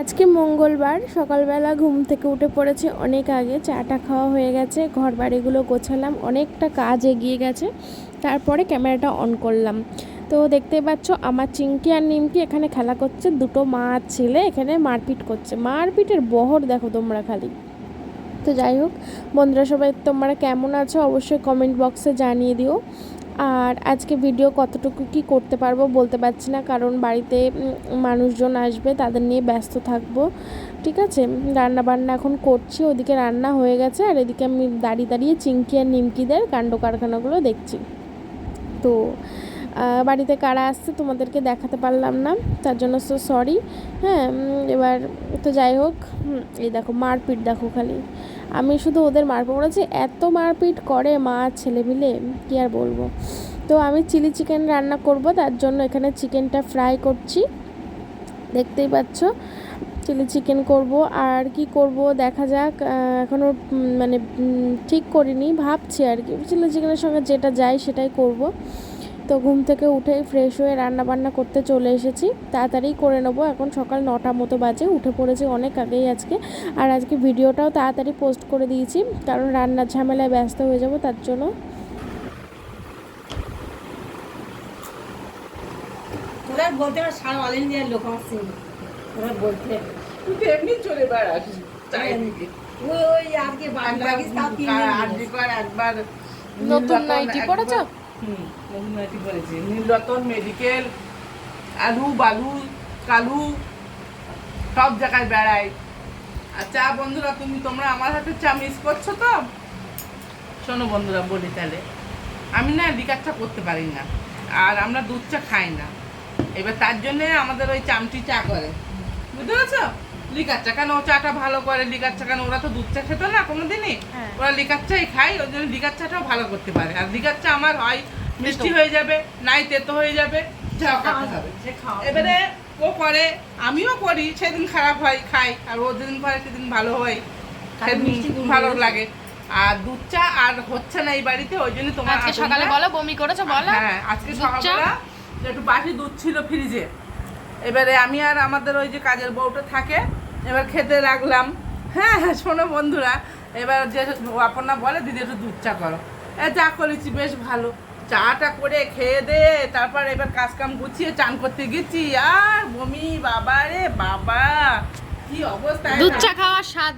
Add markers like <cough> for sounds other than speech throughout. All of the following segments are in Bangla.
আজকে মঙ্গলবার, সকালবেলা ঘুম থেকে উঠে পড়েছে অনেক আগে, চাটা খাওয়া হয়ে গেছে ঘর বাড়িগুলো গোছালাম, অনেকটা কাজ এগিয়ে গেছে, তারপরে ক্যামেরাটা অন করলাম। তো দেখতে পাচ্ছ, আমার চিংকি আর নিমকি এখানে খেলা করছে, দুটো মা ছেলে এখানে মারপিট করছে। মারপিটের বহর দেখো তোমরা খালি। তো যাই হোক, বন্ধুরা সবাই তোমরা কেমন আছো অবশ্যই কমেন্ট বক্সে জানিয়ে দিও। আর আজকে ভিডিও কতটুকু কি করতে পারব বলতে পারছি না, কারণ বাড়িতে মানুষজন আসবে, তাদের নিয়ে ব্যস্ত থাকব, ঠিক আছে? রান্না বান্না এখন করছি, ওদিকে রান্না হয়ে গেছে, আর এদিকে আমি দাঁড়িয়ে দাঁড়িয়ে চিংকি আর নিমকিদের কাণ্ড কারখানাগুলো দেখছি। তো বাড়িতে কারা আসছে তোমাদেরকে দেখাতে পারলাম না, তার জন্য সো সরি হ্যাঁ এবার তো যাই হোক এই দেখো মারপিট দেখো খালি। আমি শুধু ওদের মারপিট করেছি এত মারপিট করে মা ছেলে মিলে, কী আর বলব। তো আমি চিলি চিকেন রান্না করব, তার জন্য এখানে চিকেনটা ফ্রাই করছি। দেখতেই পাচ্ছ, চিলি চিকেন করব। আর কি করব, দেখা যাক এখনও মানে ঠিক করিনি, ভাবছি আর কি। চিলি চিকেনের সঙ্গে যেটা যায় সেটাই করব। তো ঘুম থেকে উঠে ফ্রেশ হয়ে রান্না বান্না করতে চলে এসেছি। তাড়াতাড়ি করে নেব। এখন সকাল নটা মতো বাজে উঠে পড়েছি অনেক আগেই আজকে। আর আজকে ভিডিওটাও তাড়াতাড়ি পোস্ট করে দিয়েছি কারণ রান্নার ঝামেলায় ব্যস্ত হয়ে যাব তার জন্য। বলতে সারা অল ইন্ডিয়ার লোক আসছে। তোরা বলতে এমনি চলে বেড়াস চারিদিকে। ওই ওই আজকে বাড়ি একবার লাগিস তাও তিন আর দিন আরজি কর, একবার নতুন নাইটি পরেছ? হুম, নাইটি পরেছি। নীলরতন মেডিকেল আলু বালু কালু সব জায়গায় বেড়াই আর চা বন্ধুরা তুমি তোমরা আমার হাতে চা মিস করছ তো? শোনো বন্ধুরা বলি তাহলে। আমি না লিকার চা করতে পারি না আর আমরা দুধ চা খাই না। এবার তার জন্যে আমাদের ওই চামটি চা করে। বুঝতে পেরেছ? লিকার চা কেন চাটা ভালো করে লিকার চা কেন ওরা তো দুধ চা খেতো না কোনোদিনই। হ্যাঁ। ওরা লিকার চাই খাই ওই জন্য লিকার চাটাও ভালো করতে পারে। আর লিকার চা আমার হয় মিষ্টি হয়ে যাবে নাই তেতো হয়ে যাবে এবারে ও করে আমিও করি সেদিন খারাপ হয় খাই আর ও যেদিন করে সেদিন ভালো হয় ভালো লাগে। আর দুধ চা আর হচ্ছে না এই বাড়িতে ওই জন্য তোমার আজকে সকালে বলো বমি করেছ বলো। হ্যাঁ আজকে? সকালবেলা একটু বাসি দুধ ছিল ফ্রিজে এবারে আমি আর আমাদের ওই যে কাজের বউটা থাকে এবার খেতে রাখলাম। হ্যাঁ হ্যাঁ শোনো বন্ধুরা এবার যে আপনার বলে দিদি একটু দুধ চা করো। এ চা করেছি বেশ ভালো। চাটা করে খেয়ে দে তারপর এবার কাজ কাম গুছিয়ে চান করতে গেছি। আর বমি বাবা রে বাবা! কি অবস্থা দুধ চা খাওয়ার স্বাদ।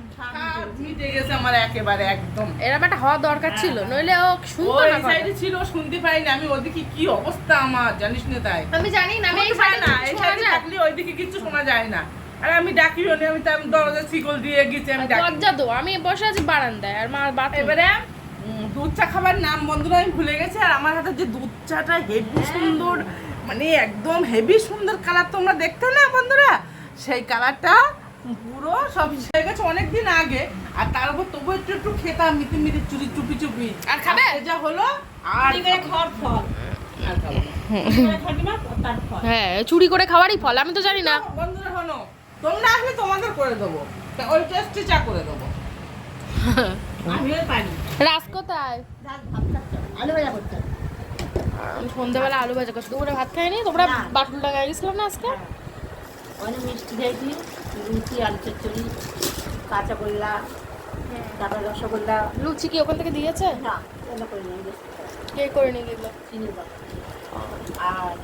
মিটে গেছে আমার একেবারে একদম। এরকম একটা হওয়া দরকার ছিল নইলে ও শুনতো না সাইডে ছিল শুনতে পাইনি আমি ওদিকে কি অবস্থা আমার জানিস না তাই। আমি জানি না আমি এই সাইডে না এই সাইডে থাকলে ওইদিকে কিছু শোনা যায় না। আর আমি ডাকিও নি আমি তো আমি দরজা শিকল দিয়ে গেছি আমি দরজা দো আমি বসে আছি বারান্দায় আর মা বাথরুম। এবারে দুধ চা খাবার নাম বন্ধুরা আমি ভুলে গেছি আর আমার হাতে যে দুধ চাটা হেভি সুন্দর মানে একদম হেভি সুন্দর কালার তোমরা দেখতে না বন্ধুরা? সেই কালারটা পুরো সব হয়ে গেছে অনেকদিন আগে আর তার উপর তবু একটু একটু খেতাম মিটি মিটি চুরি চুপি চুপি। আর খাবে? যা হলো আর চুরি ফল। হ্যাঁ। চুরি করে খাওয়ারই ফল আমি তো জানি না। বন্ধুরা শোনো তোমরা আসলে তোমাদের করে দেবো। ওই টেস্টে চা করে দেবো। রাস কোথায়। আমি সন্ধ্যাবেলা আলু ভাজা করছি। দুপুরে ভাত খাইনি তোমরা। বাটুল ডাঙায় গেছিলাম না আজকে? অনেক মিষ্টি খেয়েছি। লুচি আলু চচ্চড়ি কাঁচা গোল্লা তারপর রসগোল্লা। লুচি কি ওখান থেকে দিয়েছে? না করে নিয়ে কে করে নিয়ে দিল চিনি আর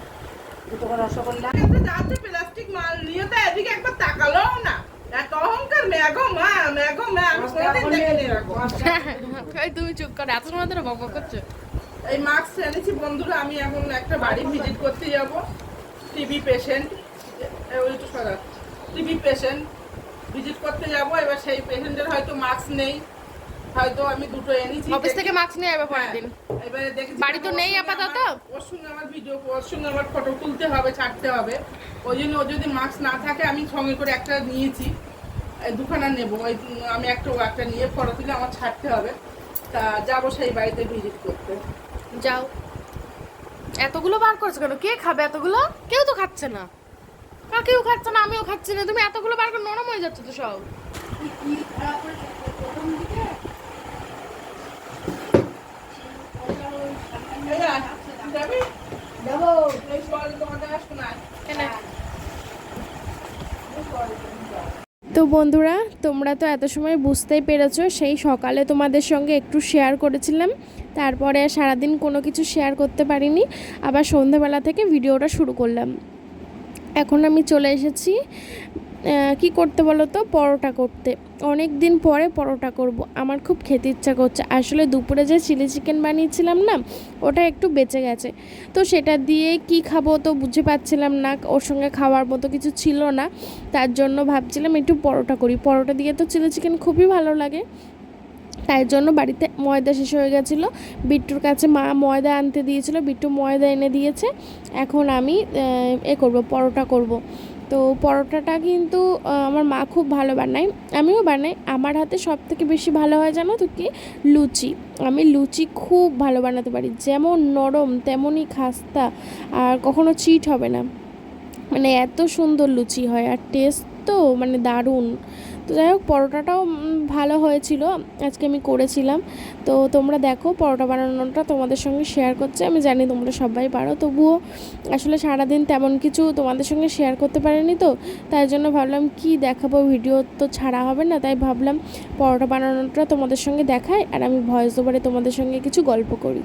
দুটো রসগোল্লা। যাচ্ছে প্লাস্টিক মাল নিয়ে তো এদিকে একবার তাকালো না। <laughs> তুমি চুপ করো এত সময় ধরে বক করছ। এই মাস্ক এনেছি বন্ধুরা আমি এখন একটা বাড়ি ভিজিট করতে যাব। টিবি পেশেন্ট তো সরা টিবি পেশেন্ট ভিজিট করতে যাব এবার সেই পেশেন্টের হয়তো মাস্ক নেই। হয়তো আমি দুটো এনেছি অফিস থেকে মাস্ক নিয়ে যাবে পরের হ্যাঁ, দিন। এবারে দেখি বাড়ি তো নেই আপাতত? ওর সঙ্গে আমার ভিডিও ওর সঙ্গে আমার ফটো তুলতে হবে ছাড়তে হবে। ওই জন্য ও যদি মাস্ক না থাকে আমি সঙ্গে করে একটা নিয়েছি। দুখানা নেব। ওই আমি একটা ও একটা নিয়ে ফটো তুলে আমার ছাড়তে হবে। তা যাব সেই বাড়িতে ভিজিট করতে। যাও। এতগুলো বার করছ কেন? কে খাবে এতগুলো? কেউ তো খাচ্ছে না। কেউ খাচ্ছে না আমিও খাচ্ছি না। তুমি এতগুলো বার করে নরম হয়ে যাচ্ছে তো সব এই আয়, যাবি যাব এই সোয়াল তোমাদের শোনায় কেন এই সোয়াল তোমাদের। তো বন্ধুরা, তোমরা তো এত সময় বুঝতেই পেরেছ, সেই সকালে তোমাদের সঙ্গে একটু শেয়ার করেছিলাম। তারপরে সারাদিন কোনো কিছু শেয়ার করতে পারিনি, আবার সন্ধেবেলা থেকে ভিডিওটা শুরু করলাম। এখন আমি চলে এসেছি কি করতে বলো তো? পরোটা করতে। অনেক দিন পরে পরোটা করব। আমার খুব খেতে ইচ্ছা করছে। আসলে দুপুরে যে চিলি চিকেন বানিয়েছিলাম না, ওটা একটু বেঁচে গেছে। তো সেটা দিয়ে কি খাব তো বুঝে পাচ্ছিলাম না। ওর সঙ্গে খাওয়ার মতো কিছু ছিল না। তার জন্য ভাবছিলাম একটু পরোটা করি। পরোটা দিয়ে তো চিলি চিকেন খুবই ভালো লাগে। তাই জন্য বাড়িতে ময়দা শেষ হয়ে গেছিল। বিট্টুর কাছে মা ময়দা আনতে দিয়েছিল। বিট্টু ময়দা এনে দিয়েছে। এখন আমি এ করব, পরোটা করব। তো পরোটাটা কিন্তু আমার মা খুব ভালো বানায়। আমিও বানাই। আমার হাতে সব থেকে বেশি ভালো হয় জানো তো কি? লুচি। আমি লুচি খুব ভালো বানাতে পারি। যেমন নরম, তেমনই খাস্তা, আর কখনো চিট হবে না। মানে এত সুন্দর লুচি হয়, আর টেস্ট তো মানে দারুণ। তো যাই হোক, পরোটাটাও ভালো হয়েছিল। আজকে আমি করেছিলাম। তো তোমরা দেখো, পরোটা বানানোটা তোমাদের সঙ্গে শেয়ার করছে। আমি জানি তোমরা সবাই পারো। তবুও আসলে সারাদিন তেমন কিছু তোমাদের সঙ্গে শেয়ার করতে পারিনি তো। তাই জন্য ভাবলাম, কি দেখাবো? ভিডিও তো ছাড়া হবে না। তাই ভাবলাম, পরোটা বানানোটা তোমাদের সঙ্গে দেখাই। আর আমি ভয়েস ওভারে তোমাদের সঙ্গে কিছু গল্প করি।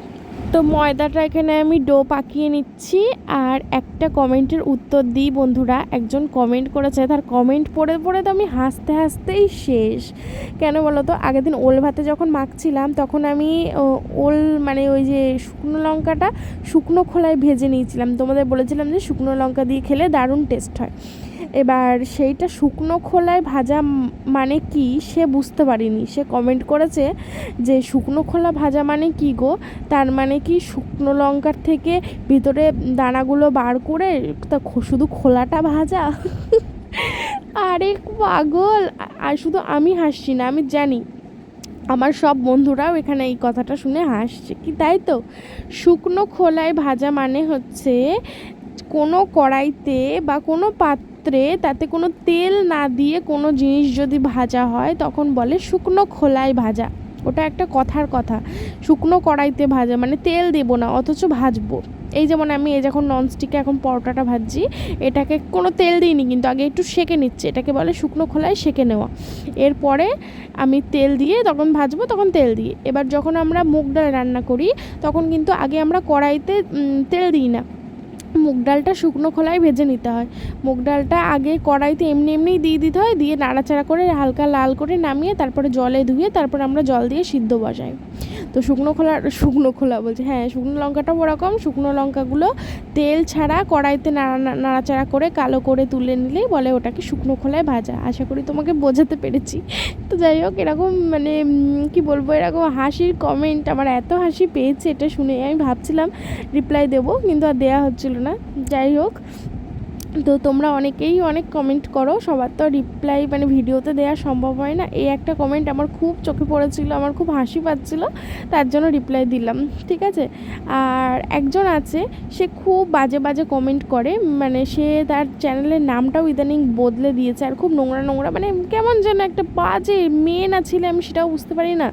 তো ময়দাটা এখানে আমি ডো পাকিয়ে নিচ্ছি আর একটা কমেন্টের উত্তর দিই বন্ধুরা। একজন কমেন্ট করেছে, তার কমেন্ট পড়ে পড়ে তো আমি হাসতে হাসতেই শেষ। কেন বলো তো? আগের দিন ওল ভাতে যখন মাখছিলাম, তখন আমি ওল মানে ওই যে শুকনো লঙ্কাটা শুকনো খোলায় ভেজে নিয়েছিলাম। তোমাদের বলেছিলাম যে শুকনো লঙ্কা দিয়ে খেলে দারুণ টেস্ট হয়। এবার সেইটা শুকনো খোলায় ভাজা মানে কি সে বুঝতে পারিনি। সে কমেন্ট করেছে যে, শুকনো খোলা ভাজা মানে কি গো? তার মানে কি শুকনো লঙ্কার থেকে ভিতরে দানাগুলো বার করে তা শুধু খোলাটা ভাজা? <laughs> আরে পাগল! আর শুধু আমি হাসছি না, আমি জানি। আমার সব বন্ধুরাও এখানে এই কথাটা শুনে হাসছে। কি তাই তো? শুকনো খোলায় ভাজা মানে হচ্ছে কোনো কড়াইতে বা কোনো পাত্রে তাতে কোনো তেল না দিয়ে কোনো জিনিস যদি ভাজা হয়, তখন বলে শুকনো খোলায় ভাজা। ওটা একটা কথার কথা। শুকনো কড়াইতে ভাজা মানে তেল দেবো না, অথচ ভাজবো। এই যেমন আমি এই যখন ননস্টিকে এখন পরোটাটা ভাজছি, এটাকে কোনো তেল দিইনি, কিন্তু আগে একটু সেকে নিচ্ছে। এটাকে বলে শুকনো খোলায় সেকে নেওয়া। এরপরে আমি তেল দিয়ে তখন ভাজবো, তখন তেল দিয়ে এবার যখন আমরা মুগ ডাল রান্না করি, তখন কিন্তু আগে আমরা কড়াইতে তেল দিই না। মুগ ডালটা শুকনো খোলায় ভেজে নিতে হয়। মুগ ডালটা আগে কড়াইতে এমনি এমনিই দিয়ে দিতে হয়, দিয়ে নাড়াচাড়া করে হালকা লাল করে নামিয়ে তারপরে জলে ধুয়ে তারপর আমরা জল দিয়ে সিদ্ধ বসাই। তো শুকনো খোলা শুকনো খোলা বলছে হ্যাঁ শুকনো লঙ্কাটাও ওরকম শুকনো লঙ্কাগুলো তেল ছাড়া কড়াইতে নাড়া নাড়াচাড়া করে কালো করে তুলে নিলেই বলে ওটাকে শুকনো খোলায় ভাজা। আশা করি তোমাকে বোঝাতে পেরেছি। তো যাই হোক, এরকম মানে কি বলব, এরকম হাসির কমেন্ট আমার এত হাসি পেয়েছে এটা শুনে, আমি ভাবছিলাম রিপ্লাই দেবো, কিন্তু আর দেওয়া হচ্ছিল না। যাই হোক। তো তোমরা অনেকেই অনেক কমেন্ট করো, সবার তো রিপ্লাই মানে ভিডিওতে দেওয়া সম্ভব হয় না। এই একটা কমেন্ট আমার খুব চোখে পড়েছিল, আমার খুব হাসি পাচ্ছিল, তার জন্য রিপ্লাই দিলাম, ঠিক আছে? আর একজন আছে, সে খুব বাজে বাজে কমেন্ট করে মানে সে তার চ্যানেলের নামটাও ইদানিং বদলে দিয়েছে, আর খুব নোংরা নোংরা মানে কেমন যেন একটা বাজে মেয়ে না ছেলে, আমি সেটাও বুঝতে পারি না।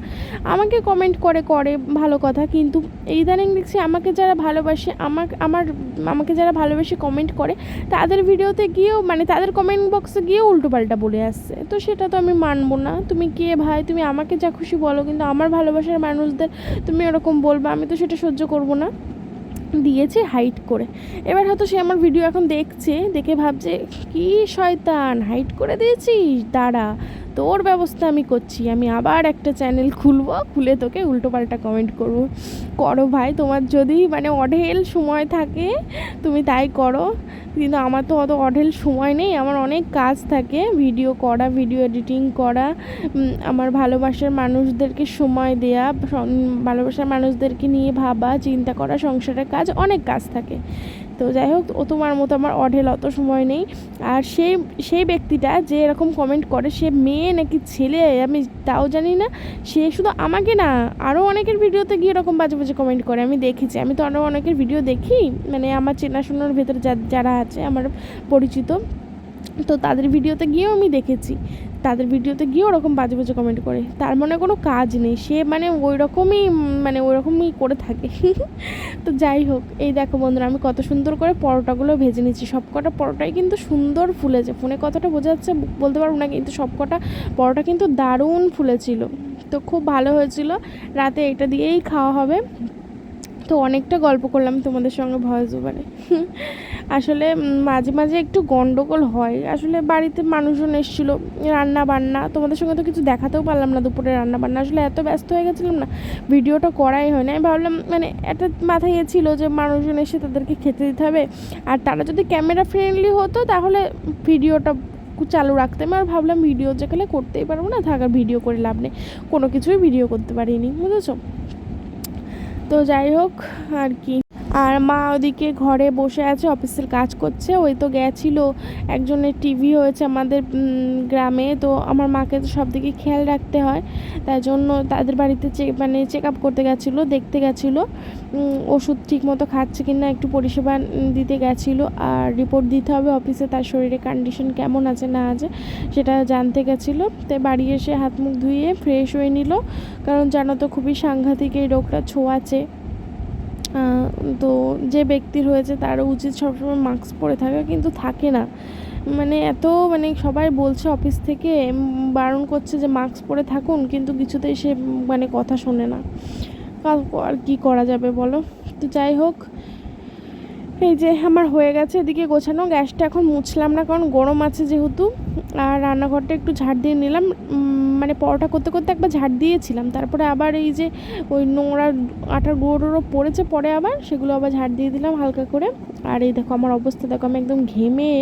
আমাকে কমেন্ট করে করে ভালো কথা, কিন্তু ইদানিং দেখছি আমাকে যারা ভালোবাসে, আমাকে, আমার, আমাকে যারা ভালোবেসে কমেন্ট করে, তাদের ভিডিওতে গিয়েও মানে তাদের কমেন্ট বক্সে গিয়েও উল্টোপাল্টা বলে আসছে। তো সেটা তো আমি মানবো না। তুমি কে ভাই? তুমি আমাকে যা খুশি বলো, কিন্তু আমার ভালোবাসার মানুষদের তুমি ওরকম বলবে, আমি তো সেটা সহ্য করব না। দিয়েছে হাইট করে। এবার হয়তো সে আমার ভিডিও এখন দেখছে, দেখে ভাবছে, কি শয়তান হাইট করে দিয়েছিস? দাঁড়া, তোর ব্যবস্থা আমি করছি। আমি আবার একটা চ্যানেল খুলবো, খুলে তোকে উল্টোপাল্টা কমেন্ট করব। করো ভাই, তোমার যদি মানে অঢেল সময় থাকে, তুমি তাই করো। কিন্তু আমার তো অত অঢেল সময় নেই, আমার অনেক কাজ থাকে ভিডিও করা ভিডিও এডিটিং করা আমার ভালোবাসার মানুষদেরকে সময় দেয়া ভালোবাসার মানুষদেরকে নিয়ে ভাবা, চিন্তা করা, সংসারের কাজ, অনেক কাজ থাকে। তো যাই হোক, ও তোমার মতো আমার অঢেল অত সময় নেই। আর সেই সেই ব্যক্তিটা যে এরকম কমেন্ট করে, সে মেয়ে নাকি ছেলে, আমি তাও জানি না। সে শুধু আমাকে না আরও অনেকের ভিডিওতে গিয়ে এরকম বাজে বাজে কমেন্ট করে, আমি দেখেছি। আমি তো আরও অনেকের ভিডিও দেখি মানে আমার চেনাশোনার ভেতরে যারা আছে, আমার পরিচিত, তো তাদের ভিডিওতে গিয়েও আমি দেখেছি। তাদের ভিডিওতে গিয়ে ওরকম বাজে বাজে কমেন্ট করে। তার মনে কোনো কাজ নেই। সে মানে ওই রকমই মানে ওই রকমই করে থাকে। <laughs> তো যাই হোক, এই দেখো বন্ধুরা, আমি কত সুন্দর করে পরোটাগুলো ভেজে নিচ্ছি। সব কটা পরোটাই কিন্তু সুন্দর ফুলেছে। ফোনে কতটা বোঝা যাচ্ছে, বলতে পারব না, কিন্তু সব কটা পরোটা কিন্তু দারুণ ফুলেছিল। তো খুব ভালো হয়েছিল। রাতে এটা দিয়েই খাওয়া হবে। তো অনেকটা গল্প করলাম তোমাদের সঙ্গে ভয়েস ওভারে <laughs> আসলে মাঝে মাঝে একটু গন্ডগোল হয়। আসলে বাড়িতে মানুষজন এসেছিল রান্না বান্না তোমাদের সঙ্গে তো কিছু দেখাতেও পারলাম না দুপুরে রান্না বান্না আসলে এত ব্যস্ত হয়ে গেছিলাম না, ভিডিওটা করাই হয় না আমি ভাবলাম মানে একটা মাথায় ইয়ে ছিল যে মানুষজন এসে তাদেরকে খেতে দিতে হবে। আর তারা যদি ক্যামেরা ফ্রেন্ডলি হতো, তাহলে ভিডিওটা চালু রাখতে আমি আর ভাবলাম, ভিডিও যেখানে করতেই পারব না থাকার ভিডিও করে লাভ নেই। কোনো কিছুই ভিডিও করতে পারিনি, বুঝেছ? তো যাই হোক, আর কি। আর মা ওদিকে ঘরে বসে আছে অফিসের কাজ করছে। ওই তো গেছিল একজনের টিভি হয়েছে আমাদের গ্রামে। তো আমার মাকে তো সব দিকে খেয়াল রাখতে হয়। তাই জন্য তাদের বাড়িতে মানে চেক আপ করতে গেছিল দেখতে গেছিল। ওষুধ ঠিক মতো খাচ্ছে কি না একটু পরিষেবা দিতে গেছিল। আর রিপোর্ট দিতে হবে অফিসে তার শরীরের কন্ডিশন কেমন আছে না আছে সেটা জানতে গেছিল। তাই বাড়ি এসে হাত মুখ ধুয়ে ফ্রেশ হয়ে নিল। কারণ জানো তো খুবই সাংঘাতিক এই রোগটা আহ, তো যে ব্যক্তির হয়েছে তারও উচিত সবসময় মাস্ক পরে থাকা, কিন্তু থাকে না। মানে এত মানে সবাই বলছে অফিস থেকে বারণ করছে যে মাস্ক পরে থাকুন, কিন্তু কিছুতেই সে মানে কথা শোনে না। আর কি করা যাবে বলো? তো যাই হোক, এই যে আমার হয়ে গেছে, এদিকে গোছানো। গ্যাসটা এখন মুছলাম না, কারণ গরম আছে যেহেতু। আর রান্নাঘরটা একটু ঝাড় দিয়ে নিলাম। মানে পরোটা করতে করতে একবার ঝাড় দিয়েছিলাম। তারপরে আবার এই যে ওই নোংরা আটার গুঁড়ো পড়েছে পরে আবার সেগুলো আবার ঝাড় দিয়ে দিলাম হালকা করে। আর এই দেখো আমার অবস্থা দেখো আমি একদম ঘেমে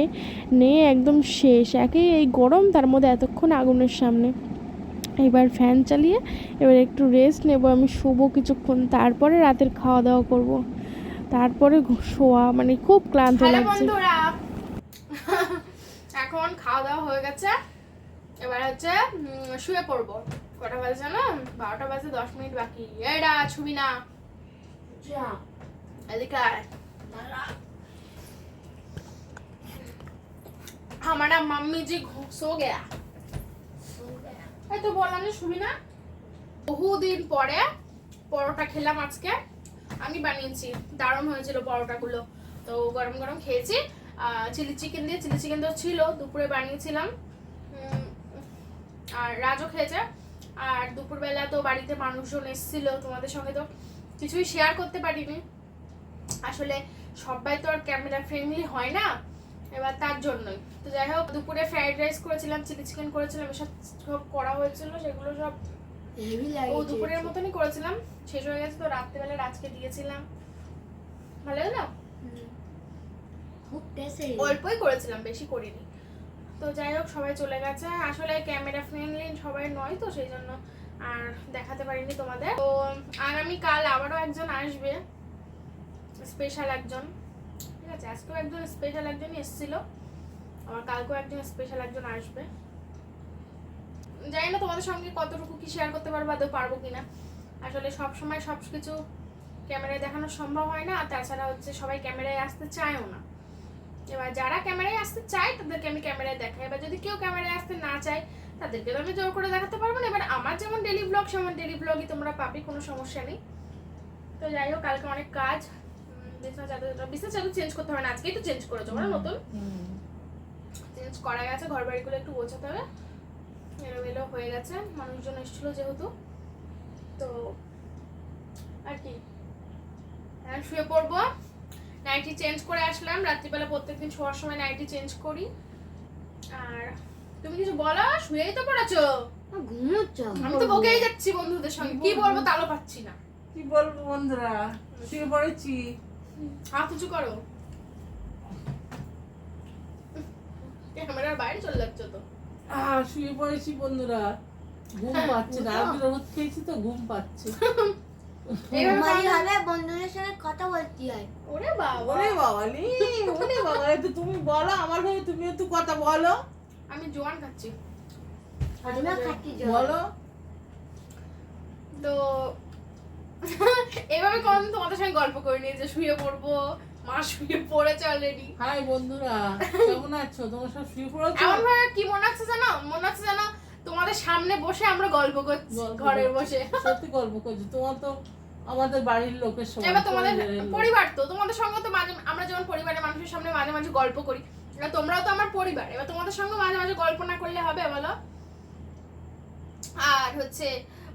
নিয়ে একদম শেষ একেই এই গরম তার মধ্যে এতক্ষণ আগুনের সামনে। এবার ফ্যান চালিয়ে এবার একটু রেস্ট নেব আমি শোবো কিছুক্ষণ তারপরে রাতের খাওয়া দাওয়া করব। তারপরে শোয়া মানে খুব ক্লান্ত লাগছে। এখন খাওয়া দাওয়া হয়ে গেছে। এবার হচ্ছে উম, শুয়ে পড়বো কটা বাজে জানো বারোটা বাজে দশ মিনিট বাকি এডা ছবি না এদিকে আয়। हमारा मम्मी जी घु- सो गया এই তো বললাম যে শুবি না বহুদিন পরে পরোটা খেলাম আজকে আমি বানিয়েছি দারুণ হয়েছিল পরোটাগুলো তো গরম গরম খেয়েছি চিলি চিকেন দিয়ে চিলি চিকেন তো ছিল দুপুরে বানিয়েছিলাম উম, আর রাজও খেয়েছে আর দুপুরবেলা তো বাড়িতে মানুষজন এসেছিল তোমাদের সঙ্গে তো। কিছুই শেয়ার করতে পারিনি। আসলে সবাই তো আর ক্যামেরা ফ্রেন্ডলি হয় না। এবার তার জন্যই। তো যাই হোক দুপুরে ফ্রাইড রাইস করেছিলাম চিলি চিকেন করেছিলাম এসব সব করা হয়েছিল সেগুলো সব ও দুপুরের মতনই করেছিলাম। শেষ হয়ে গেছে তো রাত্রেবেলা রাজকে দিয়েছিলাম। ভালো হলো? অল্পই করেছিলাম বেশি করিনি। তো যাই হোক, সবাই চলে গেছে। আসলে ক্যামেরা ফ্রেন্ডলি সবাই নয় তো, সেই জন্য আর দেখাতে পারিনি তোমাদের। তো, আগামীকাল আবারও একজন আসবে স্পেশাল একজন। ঠিক আছে, আজকেও একজন স্পেশাল একজনই এসেছিল, আবার কালকেও একজন স্পেশাল একজন আসবে। জানি না তোমাদের সঙ্গে কতটুকু কি শেয়ার করতে পারব, আদৌ পারব কিনা। আসলে সব সময় সব কিছু ক্যামেরায় দেখানো সম্ভব হয় না, আর তাছাড়া হচ্ছে সবাই ক্যামেরায় আসতে চায়ও না। এবার যারা ক্যামেরায় আসতে চায় তাদেরকে আমি ক্যামেরায় দেখাই। এবার যদি কেউ ক্যামেরায় আসতে না চায় তাদেরকে তো আমি জোর করে দেখাতে পারব না। এবার আমার যেমন ডেলি ব্লগ সেমন ডেলি ব্লগই তোমরা পাবে কোনো সমস্যা নেই। তো যাই হোক কালকে অনেক কাজ। বিছানা চাদর বিছানা চাদর চেঞ্জ করতে হবে না আজকেই তো চেঞ্জ করেছ বলো নতুন? চেঞ্জ করা গেছে ঘর বাড়িগুলো একটু গোছাতে হবে। এলোমেলো হয়ে গেছে মানুষজন এসেছিল যেহেতু। তো আর কি? এখন শুয়ে পড়ব। নাইটি চেঞ্জ করে আসলাম। রাত্রিবেলা প্রত্যেকদিন শোয়ার সময় নাইটি চেঞ্জ করি। আর তুমি কিছু বলো? শুয়েই তো পড়েছো? ঘুমোচ্ছ? আমি তো বকেই যাচ্ছি বন্ধুদের সঙ্গে। কি বলব? তালও পাচ্ছি না। কি বলব বন্ধুরা? শুয়ে পড়েছি। হাত উঁচু করো। ক্যামেরার বাইরে চলে যাচ্ছ তো। শুয়ে পড়েছি বন্ধুরা। ঘুম পাচ্ছে রোদ খেয়েছি তো ঘুম পাচ্ছে। <laughs> এইভাবে বন্ধুদের সাথে কথা বলতে হয়। ওরে বাবা। ওরে বাবা লি ওরে বাবা একটু তুমি বলো আমার হয়ে তুমি একটু কথা বলো। আমি জোয়ান খাচ্ছি। বলো। তো এভাবে কোনদিন তোমাদের সঙ্গে গল্প করিনি যে শুয়ে পড়ব মা শুয়ে পড়েছে অলরেডি হাই বন্ধুরা কেমন আছো? তোমরা সব শুয়ে পড়েছো? এমন ভাবে কি মনে হচ্ছে জানো? মনে হচ্ছে জানো? তোমাদের সামনে বসে আমরা গল্প করছি ঘরে বসে। সত্যি গল্প করছি। তোমার তো আমাদের বাড়ির লোকের সঙ্গে এবার তোমাদের পরিবার তো তোমাদের সঙ্গে তো মাঝে আমরা যেমন পরিবারের মানুষের সামনে মাঝে মাঝে গল্প করি এবার তোমরাও তো আমার পরিবার এবার তোমাদের সঙ্গে মাঝে মাঝে গল্প না করলে হবে বলো? আর হচ্ছে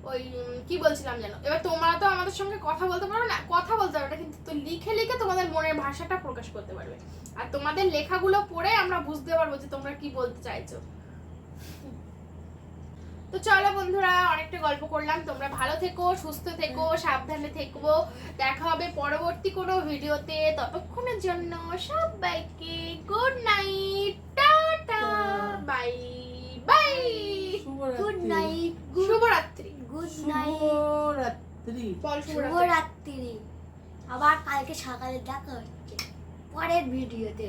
ওই কি বলছিলাম যেন? এবার তোমরা তো আমাদের সঙ্গে কথা বলতে পারো না কথা বলতে পারো না কিন্তু তো লিখে লিখে তোমাদের মনের ভাষাটা প্রকাশ করতে পারবে। আর তোমাদের লেখাগুলো পড়ে আমরা বুঝতে পারব যে তোমরা কি বলতে চাইছো। তো চলো বন্ধুরা অনেকটা গল্প করলাম। তোমরা ভালো থেকো সুস্থ থেকো সাবধানে থেকো। দেখা হবে পরবর্তী কোনো ভিডিওতে। ততক্ষণের জন্য সবাইকে good night tata bye bye good night শুভরাত্রি। গুড নাইট শুভরাত্রি। আবার কালকে সকালে দেখা হচ্ছে। পরের ভিডিওতে।